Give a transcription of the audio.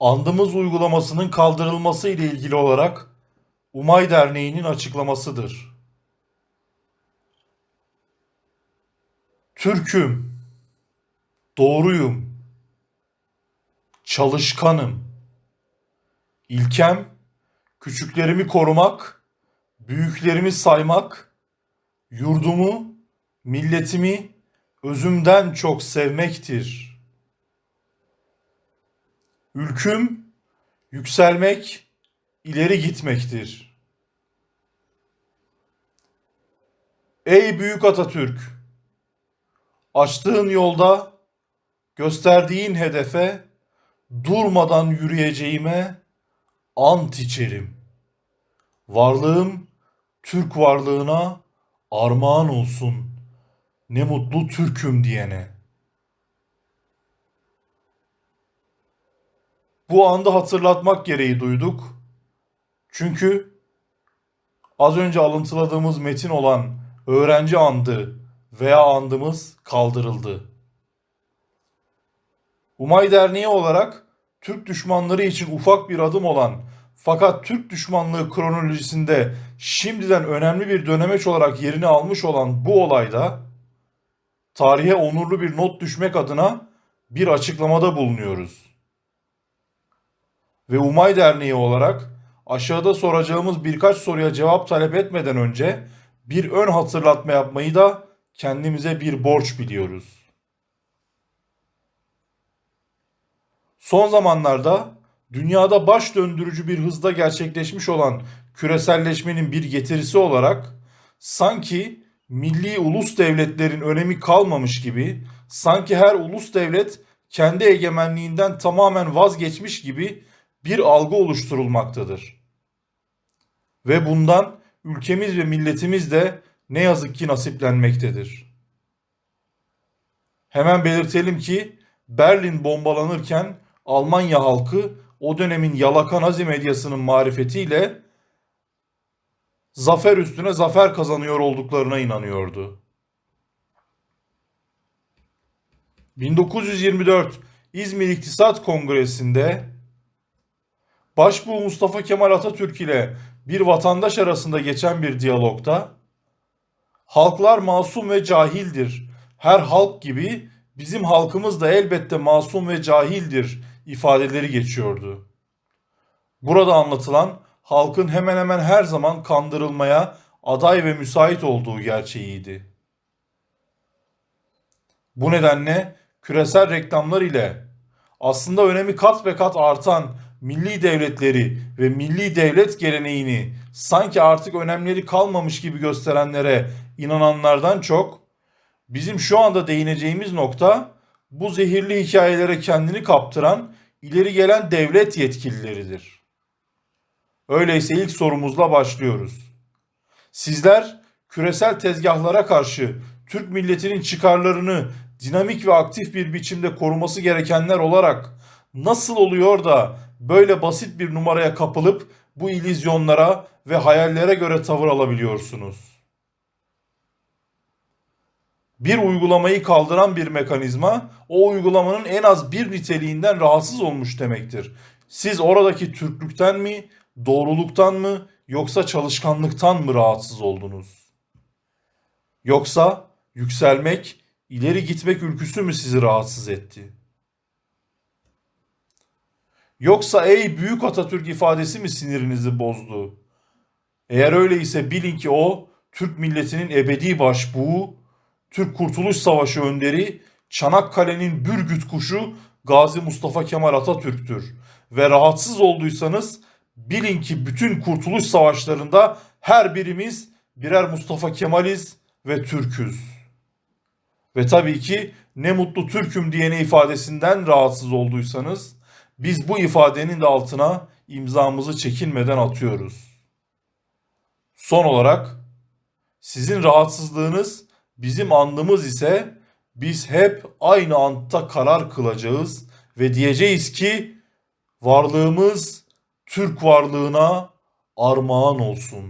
andımız uygulamasının kaldırılması ile ilgili olarak Umay Derneği'nin açıklamasıdır. Türk'üm, doğruyum, çalışkanım. İlkem, küçüklerimi korumak, büyüklerimi saymak, yurdumu, milletimi özümden çok sevmektir. Ülküm, yükselmek, ileri gitmektir. Ey büyük Atatürk! Açtığın yolda, gösterdiğin hedefe durmadan yürüyeceğime ant içerim. Varlığım Türk varlığına armağan olsun. Ne mutlu Türk'üm diyene. Bu anda hatırlatmak gereği duyduk. Çünkü az önce alıntıladığımız metin olan öğrenci andı veya andımız kaldırıldı. Umay Derneği olarak Türk düşmanları için ufak bir adım olan fakat Türk düşmanlığı kronolojisinde şimdiden önemli bir dönemeç olarak yerini almış olan bu olayda tarihe onurlu bir not düşmek adına bir açıklamada bulunuyoruz. Ve Umay Derneği olarak aşağıda soracağımız birkaç soruya cevap talep etmeden önce bir ön hatırlatma yapmayı da kendimize bir borç biliyoruz. Son zamanlarda dünyada baş döndürücü bir hızda gerçekleşmiş olan küreselleşmenin bir getirisi olarak sanki milli ulus devletlerin önemi kalmamış gibi, sanki her ulus devlet kendi egemenliğinden tamamen vazgeçmiş gibi bir algı oluşturulmaktadır. Ve bundan ülkemiz ve milletimiz de ne yazık ki nasiplenmektedir. Hemen belirtelim ki Berlin bombalanırken Almanya halkı o dönemin yalaka nazi medyasının marifetiyle zafer üstüne zafer kazanıyor olduklarına inanıyordu. 1924 İzmir İktisat Kongresi'nde Başbuğ Mustafa Kemal Atatürk ile bir vatandaş arasında geçen bir diyalogda halklar masum ve cahildir. Her halk gibi bizim halkımız da elbette masum ve cahildir ifadeleri geçiyordu. Burada anlatılan halkın hemen hemen her zaman kandırılmaya aday ve müsait olduğu gerçeğiydi. Bu nedenle küresel reklamlar ile aslında önemi kat be kat artan milli devletleri ve milli devlet geleneğini sanki artık önemleri kalmamış gibi gösterenlere inananlardan çok bizim şu anda değineceğimiz nokta bu zehirli hikayelere kendini kaptıran ileri gelen devlet yetkilileridir. Öyleyse ilk sorumuzla başlıyoruz. Sizler küresel tezgahlara karşı Türk milletinin çıkarlarını dinamik ve aktif bir biçimde koruması gerekenler olarak nasıl oluyor da böyle basit bir numaraya kapılıp bu ilizyonlara ve hayallere göre tavır alabiliyorsunuz? Bir uygulamayı kaldıran bir mekanizma o uygulamanın en az bir niteliğinden rahatsız olmuş demektir. Siz oradaki Türklükten mi, doğruluktan mı yoksa çalışkanlıktan mı rahatsız oldunuz? Yoksa yükselmek, ileri gitmek ülküsü mü sizi rahatsız etti? Yoksa ey büyük Atatürk ifadesi mi sinirinizi bozdu? Eğer öyleyse bilin ki o Türk milletinin ebedi başbuğu, Türk Kurtuluş Savaşı önderi, Çanakkale'nin bürgüt kuşu Gazi Mustafa Kemal Atatürk'tür. Ve rahatsız olduysanız bilin ki bütün kurtuluş savaşlarında her birimiz birer Mustafa Kemaliz ve Türk'üz. Ve tabii ki ne mutlu Türk'üm diyene ifadesinden rahatsız olduysanız biz bu ifadenin de altına imzamızı çekinmeden atıyoruz. Son olarak sizin rahatsızlığınız bizim andımız ise biz hep aynı antta karar kılacağız ve diyeceğiz ki varlığımız Türk varlığına armağan olsun.